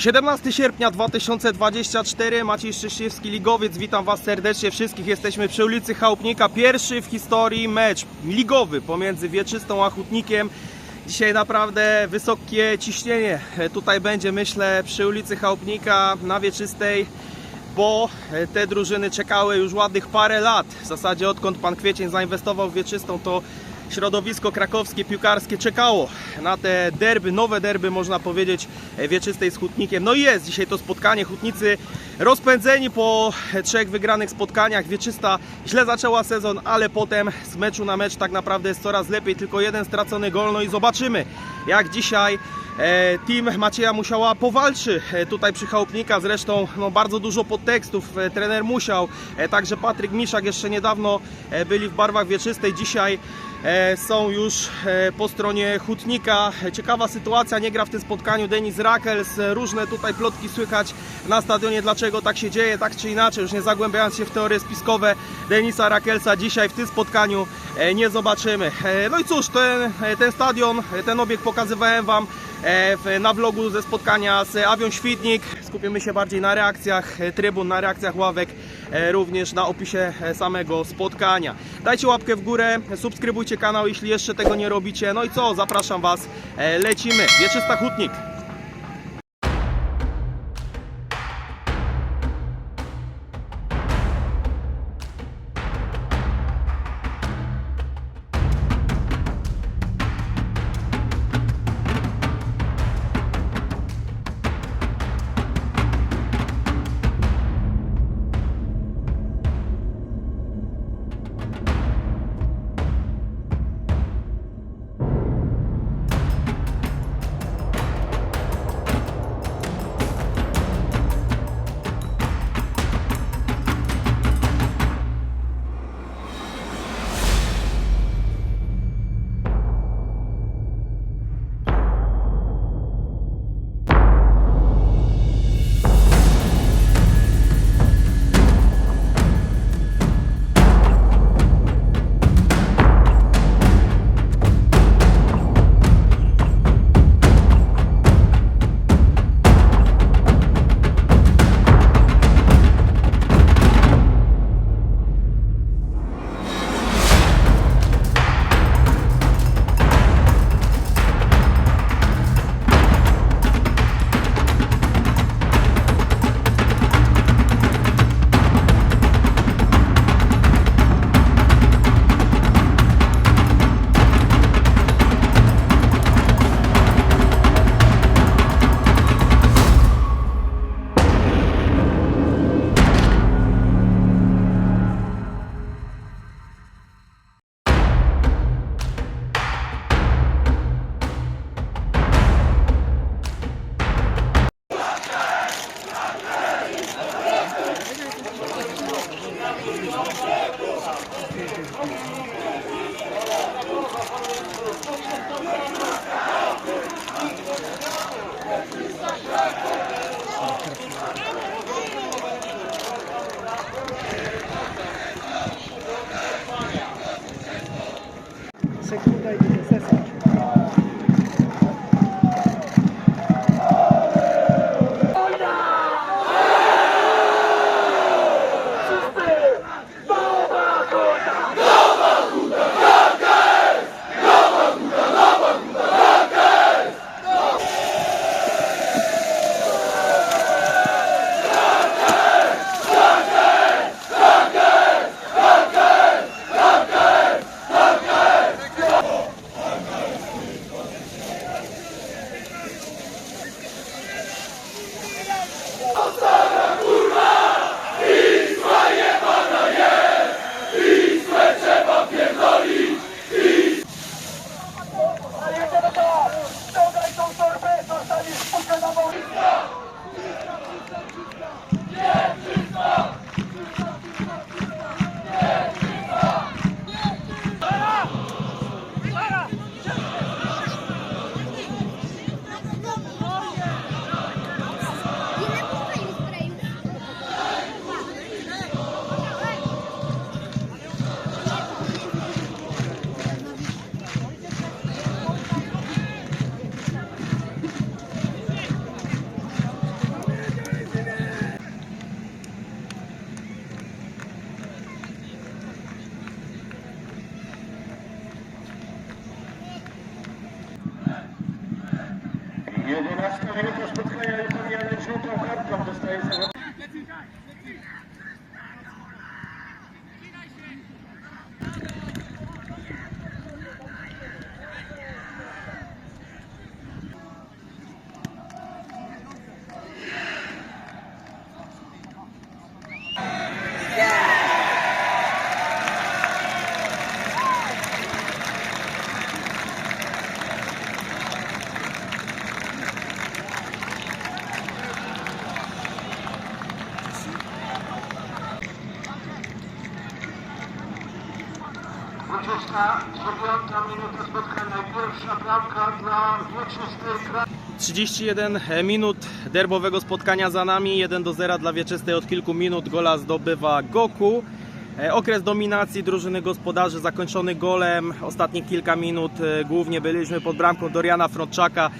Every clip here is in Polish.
17 sierpnia 2024, Maciej Szczęśliwski, Ligowiec, witam Was serdecznie wszystkich. Jesteśmy przy ulicy Chałupnika, pierwszy w historii mecz ligowy pomiędzy Wieczystą a Hutnikiem. Dzisiaj naprawdę wysokie ciśnienie tutaj będzie, myślę, przy ulicy Chałupnika na Wieczystej, bo te drużyny czekały już ładnych parę lat. W zasadzie odkąd Pan Kwiecień zainwestował w Wieczystą, to środowisko krakowskie, piłkarskie czekało na te derby, nowe derby można powiedzieć e, wieczystej z Hutnikiem. No i jest dzisiaj to spotkanie. Hutnicy rozpędzeni po trzech wygranych spotkaniach. Wieczysta źle zaczęła sezon, ale potem z meczu na mecz tak naprawdę jest coraz lepiej. Tylko jeden stracony gol. No i zobaczymy jak dzisiaj e, team Macieja Musiała powalczy e, tutaj przy Chałupnika. Zresztą no, bardzo dużo podtekstów. Trener musiał. Także Patryk Miszak jeszcze niedawno byli w barwach wieczystej. Dzisiaj są już e, po stronie Hutnika. E, Ciekawa sytuacja, nie gra w tym spotkaniu Denis Rakels. E, Różne tutaj plotki słychać na stadionie, dlaczego tak się dzieje, tak czy inaczej, już nie zagłębiając się w teorie spiskowe Denisa Rakelsa dzisiaj w tym spotkaniu e, nie zobaczymy. E, No i cóż, ten, e, ten stadion, e, ten obiekt pokazywałem Wam e, na vlogu ze spotkania z Avion Świdnik. Skupimy się bardziej na reakcjach e, trybun, na reakcjach ławek, e, również na opisie e, samego spotkania. Dajcie łapkę w górę, subskrybujcie kanał, jeśli jeszcze tego nie robicie. No i co, zapraszam Was, e, lecimy. Wieczysta Hutnik. Sekunda i 31 minut derbowego spotkania za nami, 1 do 0 dla Wieczystej od kilku minut, gola zdobywa Goku. E, Okres dominacji drużyny gospodarzy zakończony golem, ostatnie kilka minut e, głównie byliśmy pod bramką Doriana Frączaka.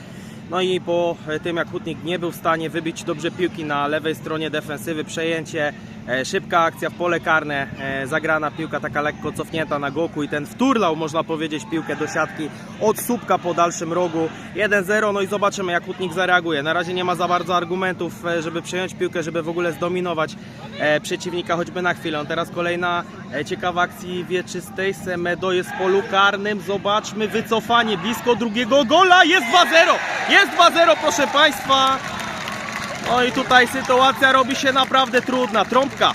No i po e, tym jak Hutnik nie był w stanie wybić dobrze piłki na lewej stronie defensywy, przejęcie, e, szybka akcja w pole karne, e, zagrana piłka taka lekko cofnięta na Goku i ten wturlał można powiedzieć piłkę do siatki od słupka po dalszym rogu. 1-0, no i zobaczymy jak Hutnik zareaguje. Na razie nie ma za bardzo argumentów, żeby przejąć piłkę, żeby w ogóle zdominować przeciwnika choćby na chwilę. Teraz kolejna ciekawa akcji wieczystej, Semedo jest w polu karnym, zobaczmy wycofanie. Blisko drugiego gola, jest 2-0, jest 2-0 proszę Państwa. No i tutaj sytuacja robi się naprawdę trudna, trąbka.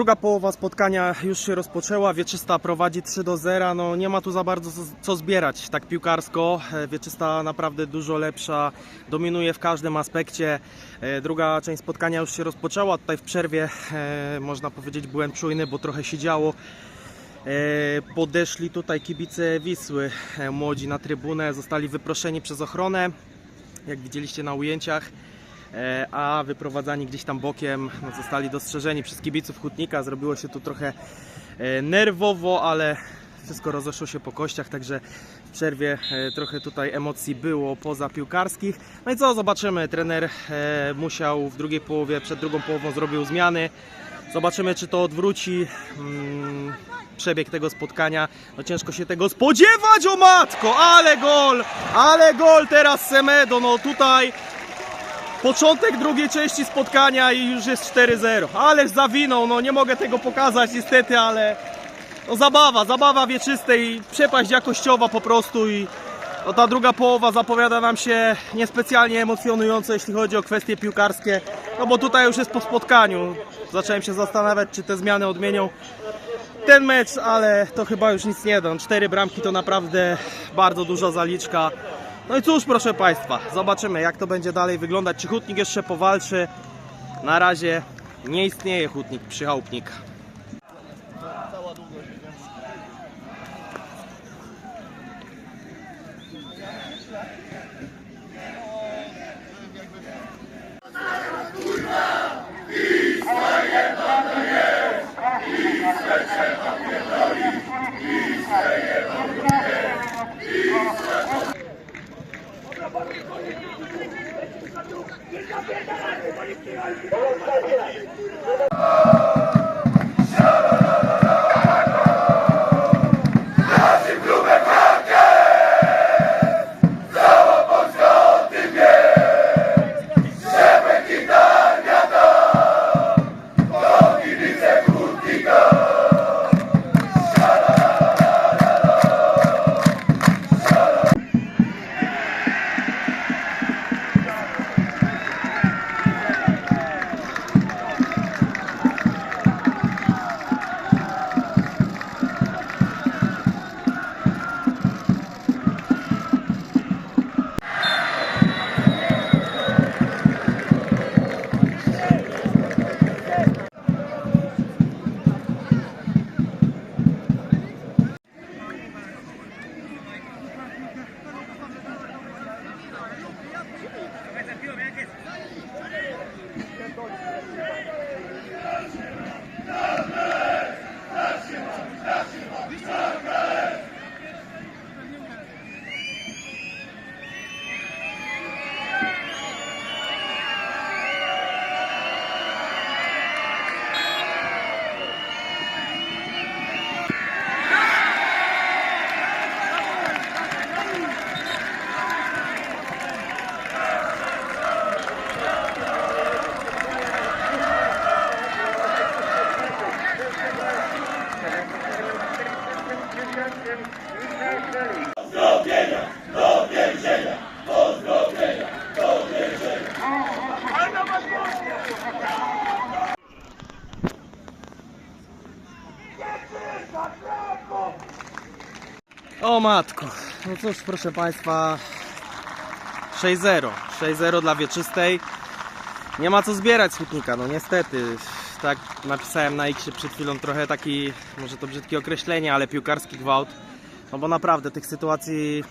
Druga połowa spotkania już się rozpoczęła. Wieczysta prowadzi 3 do 0. No, nie ma tu za bardzo co, zbierać tak piłkarsko. E, Wieczysta naprawdę dużo lepsza, dominuje w każdym aspekcie. E, Druga część spotkania już się rozpoczęła. Tutaj w przerwie e, można powiedzieć byłem czujny, bo trochę się działo. Podeszli tutaj kibice Wisły, młodzi na trybunę, zostali wyproszeni przez ochronę, jak widzieliście na ujęciach. E, a wyprowadzani gdzieś tam bokiem no, zostali dostrzeżeni przez kibiców Hutnika. Zrobiło się tu trochę e, nerwowo, ale wszystko rozeszło się po kościach, także w przerwie e, trochę tutaj emocji było poza piłkarskich. No i co, zobaczymy. Trener musiał w drugiej połowie, przed drugą połową zrobił zmiany. Zobaczymy, czy to odwróci mm, przebieg tego spotkania. No ciężko się tego spodziewać, o matko! Ale gol! Ale gol teraz Semedo, no tutaj Początek drugiej części spotkania i już jest 4-0. Ależ zawinął, no nie mogę tego pokazać niestety, ale no zabawa, zabawa wieczystej, przepaść jakościowa po prostu i no ta druga połowa zapowiada nam się niespecjalnie emocjonująco, jeśli chodzi o kwestie piłkarskie, no bo tutaj już jest po spotkaniu. Zacząłem się zastanawiać, czy te zmiany odmienią ten mecz, ale to chyba już nic nie da. Cztery bramki to naprawdę bardzo duża zaliczka. No i cóż, proszę Państwa, zobaczymy jak to będzie dalej wyglądać. Czy Hutnik jeszcze powalczy? Na razie nie istnieje Hutnik przy O matko, no cóż proszę Państwa. 6-0, 6-0 dla Wieczystej. Nie ma co zbierać Hutnika, no niestety. Tak napisałem na X przed chwilą trochę taki, może to brzydkie określenie, ale piłkarski gwałt. No bo naprawdę tych sytuacji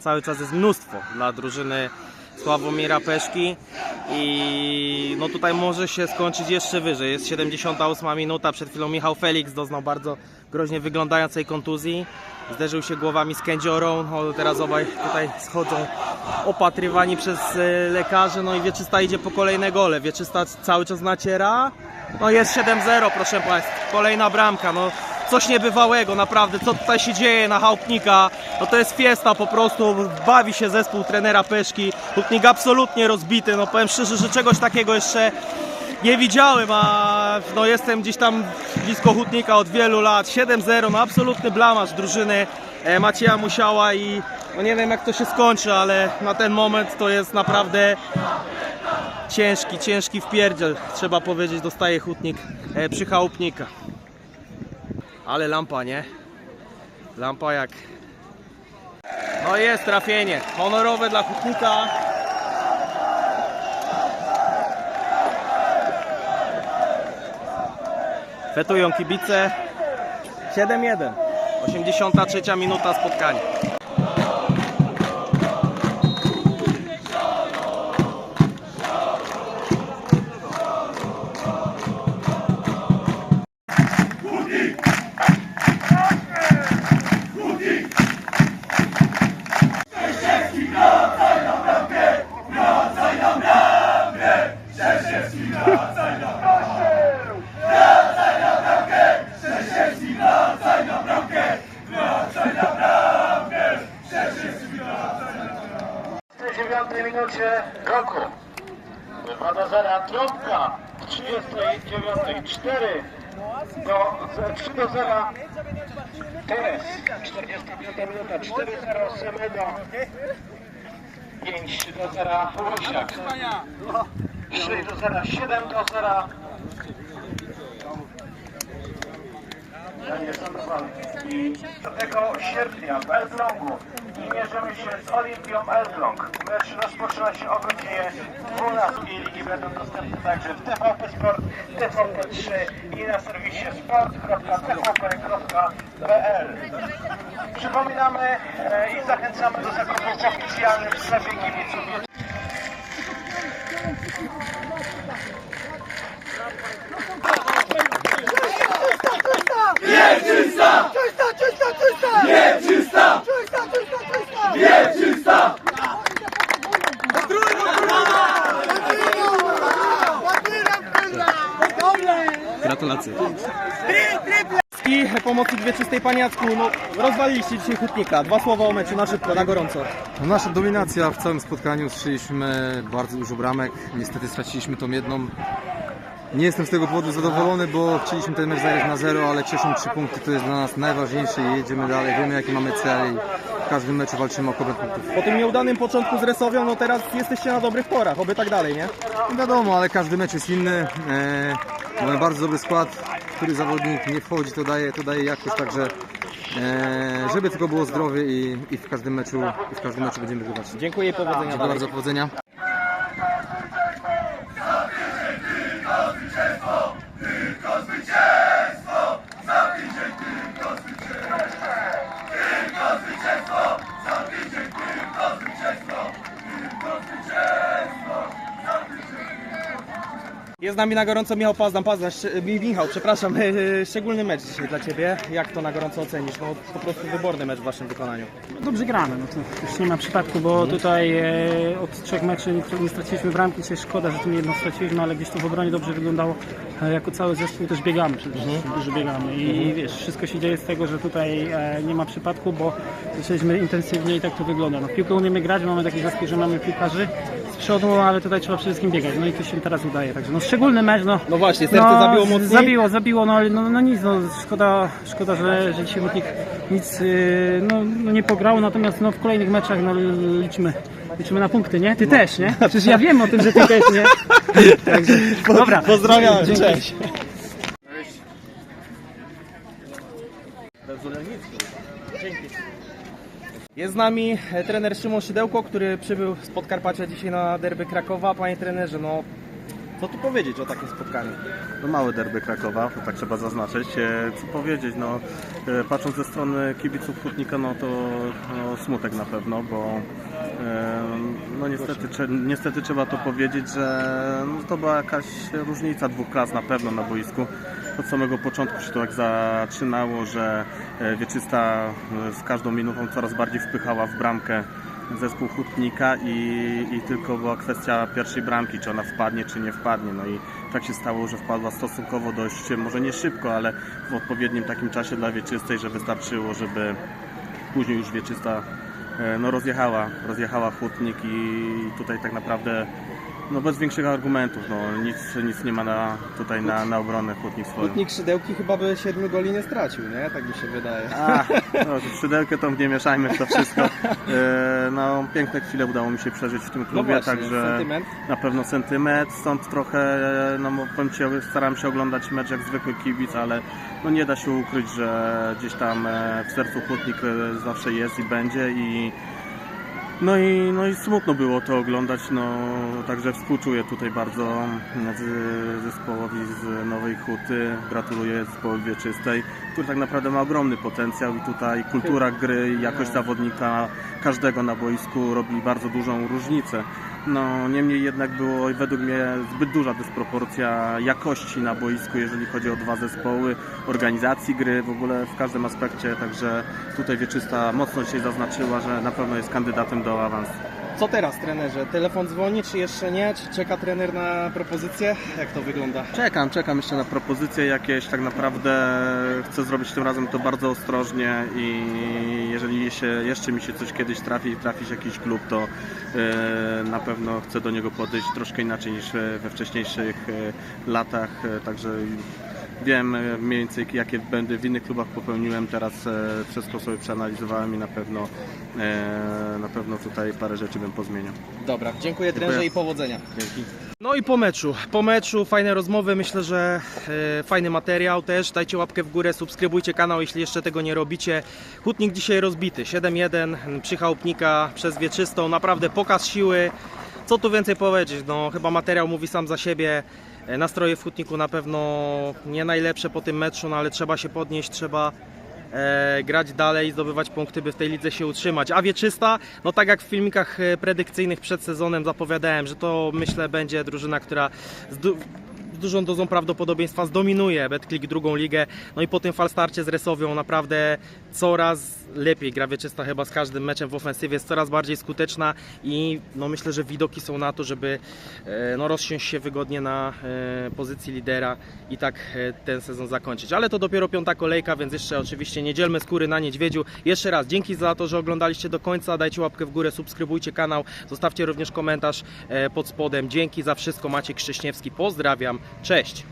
cały czas jest mnóstwo dla drużyny Sławomira Peszki i no tutaj może się skończyć jeszcze wyżej. Jest 78 minuta, przed chwilą Michał Felix doznał bardzo groźnie wyglądającej kontuzji. Zderzył się głowami z Kędziorą, no, teraz obaj tutaj schodzą opatrywani przez e, lekarzy, no i Wieczysta idzie po kolejne gole. Wieczysta cały czas naciera, no jest 7-0 proszę Państwa, kolejna bramka, no coś niebywałego, naprawdę, co tutaj się dzieje na Chałupnika, no to jest fiesta po prostu, bawi się zespół trenera Peszki, Hutnik absolutnie rozbity, no powiem szczerze, że czegoś takiego jeszcze nie widziałem, a no jestem gdzieś tam blisko Hutnika od wielu lat, 7-0, no absolutny blamaż drużyny e, Macieja Musiała i no nie wiem jak to się skończy, ale na ten moment to jest naprawdę ciężki, ciężki wpierdziel, trzeba powiedzieć, dostaje Hutnik e, przy Chałupnika. Ale lampa, nie? Lampa jak... No jest trafienie. Honorowe dla Hutnika. Fetują kibice. 7-1. 83 minuta spotkania. 45 minuta, 4-0 Semedo. 5 do 0 Łysiak. 6 do 0, 7 do 0. Daniel Sandoval. I 4 sierpnia w Elblągu mierzymy się z Olimpią Elbląg. Mecz rozpoczyna się o godzinie 12. Ligi będą dostępne także w TVP Sport, TVP3 i na serwisie sport.tvp.pl. Przypominamy e, i zachęcamy do zakupów w oficjalnym sklepie kibiców. Czysta, czysta, czysta! Nie, czysta! Czysta, czysta, czysta! Nie, czysta! Gratulacje. I pomocnik wieczystej paniacku, no rozwaliliście dzisiaj hutnika. Dwa słowa o meczu na szybko, na gorąco. No, nasza dominacja w całym spotkaniu, strzeliśmy bardzo dużo bramek, niestety straciliśmy tą jedną. Nie jestem z tego powodu zadowolony, bo chcieliśmy ten mecz zagrać na zero, ale cieszą trzy punkty, to jest dla nas najważniejsze i jedziemy dalej, wiemy jaki mamy cel i w każdym meczu walczymy o kopę punktów. Po tym nieudanym początku z Resowią, no teraz jesteście na dobrych porach, oby tak dalej, nie? No wiadomo, ale każdy mecz jest inny, e, mamy bardzo dobry skład, który zawodnik nie wchodzi, to daje, to daje jakość, także e, żeby tylko było zdrowie i, i w każdym meczu i w każdym meczu będziemy wygrywać. Dziękuję i powodzenia Dziękuję bardzo, powodzenia. Nami na gorąco Michał Pazdan. Pazdan, Michał, przepraszam, e, szczególny mecz dzisiaj dla Ciebie. Jak to na gorąco ocenisz? No po prostu wyborny mecz w Waszym wykonaniu. Dobrze gramy, no to już nie ma przypadku, bo tutaj e, od trzech meczy nie, nie straciliśmy bramki, się szkoda, że tu jedną straciliśmy, ale gdzieś to w obronie dobrze wyglądało. E, jako cały zespół też biegamy przede wszystkim, dużo biegamy i wiesz, wszystko się dzieje z tego, że tutaj e, nie ma przypadku, bo zaczęliśmy intensywnie i tak to wygląda. No, piłkę umiemy grać, mamy taki zespół, że mamy piłkarzy przodu, ale tutaj trzeba przede wszystkim biegać, no i to się teraz udaje, także no szczególny mecz, no. No właśnie, serce zabiło mocniej? Zabiło, zabiło, no no, no nic, no, szkoda, szkoda że, że dzisiaj Hutnik nic yy, no, no nie pograł, natomiast no, w kolejnych meczach no, liczymy, liczymy na punkty, nie? Ty też, nie? Przecież ja wiem o tym, że ty też, nie? Także, dobra. Pozdrawiam, Dzięki. cześć. Jest z nami e, trener Szymon Szydełko, który przybył z Podkarpacia dzisiaj na derby Krakowa. Panie trenerze, no co tu powiedzieć o takim spotkaniu? No małe derby Krakowa, tak trzeba zaznaczyć. E, Co powiedzieć, no e, patrząc ze strony kibiców Hutnika, no to no, smutek na pewno, bo no niestety, niestety trzeba to powiedzieć, że no, to była jakaś różnica dwóch klas na pewno na boisku. Od samego początku się to tak zaczynało, że e, Wieczysta e, z każdą minutą coraz bardziej wpychała w bramkę zespół Hutnika i, i tylko była kwestia pierwszej bramki, czy ona wpadnie, czy nie wpadnie. No i tak się stało, że wpadła stosunkowo dość, może nie szybko, ale w odpowiednim takim czasie dla Wieczystej, że wystarczyło, żeby później już Wieczysta e, no, rozjechała, rozjechała Hutnik i tutaj tak naprawdę no, bez większych argumentów, no, nic, nic nie ma na, tutaj na, na obronę Hutnik swoją. Hutnik Szydełki chyba by siedmiu goli nie stracił, nie? Tak mi się wydaje. A, no, szydełkę to nie mieszajmy w to wszystko. E, no, piękne chwile udało mi się przeżyć w tym No klubie, właśnie, także sentyment. na pewno sentyment, stąd trochę, no powiem Ci, staram się oglądać mecz jak zwykły kibic, ale no, nie da się ukryć, że gdzieś tam e, w sercu Hutnik e, zawsze jest i będzie i no i, no i smutno było to oglądać, no także współczuję tutaj bardzo z- zespołowi z Nowej Huty, gratuluję zespołowi Wieczystej, który tak naprawdę ma ogromny potencjał i tutaj kultura gry jakość zawodnika każdego na boisku robi bardzo dużą różnicę. No niemniej jednak było według mnie zbyt duża dysproporcja jakości na boisku, jeżeli chodzi o dwa zespoły, organizacji gry, w ogóle w każdym aspekcie, także tutaj Wieczysta mocno się zaznaczyła, że na pewno jest kandydatem do awansu. Co teraz, trenerze? Telefon dzwoni, czy jeszcze nie? Czy czeka trener na propozycję? Jak to wygląda? Czekam, czekam jeszcze na propozycje jakieś. Tak naprawdę chcę zrobić tym razem to bardzo ostrożnie i jeżeli się, jeszcze mi się coś kiedyś trafi, trafi się jakiś klub, to e, na pewno chcę do niego podejść troszkę inaczej niż we wcześniejszych e, latach. E, Także wiem e, mniej więcej jakie błędy w innych klubach popełniłem, teraz e, wszystko sobie przeanalizowałem i na pewno e, na pewno tutaj parę rzeczy bym pozmieniał. Dobra, dziękuję trenerze i powodzenia. Dzięki. No i po meczu, po meczu fajne rozmowy, myślę, że fajny materiał też. Dajcie łapkę w górę, subskrybujcie kanał, jeśli jeszcze tego nie robicie. Hutnik dzisiaj rozbity, 7-1 przy Chałupnika przez Wieczystą, naprawdę pokaz siły. Co tu więcej powiedzieć, no chyba materiał mówi sam za siebie. E, Nastroje w Hutniku na pewno nie najlepsze po tym meczu, no ale trzeba się podnieść, trzeba e, grać dalej, zdobywać punkty, by w tej lidze się utrzymać. A Wieczysta, no tak jak w filmikach e, predykcyjnych przed sezonem zapowiadałem, że to myślę będzie drużyna, która z, du- z dużą dozą prawdopodobieństwa zdominuje Betclick drugą ligę. No i po tym falstarcie z Resowią naprawdę coraz lepiej gra Wieczysta chyba z każdym meczem w ofensywie, jest coraz bardziej skuteczna i no myślę, że widoki są na to, żeby e, no, rozsiąść się wygodnie na e, pozycji lidera i tak e, ten sezon zakończyć. Ale to dopiero piąta kolejka, więc jeszcze oczywiście nie dzielmy skóry na niedźwiedziu. Jeszcze raz dzięki za to, że oglądaliście do końca, dajcie łapkę w górę, subskrybujcie kanał, zostawcie również komentarz pod spodem. Dzięki za wszystko, Maciek Krzyśniewski, pozdrawiam, cześć!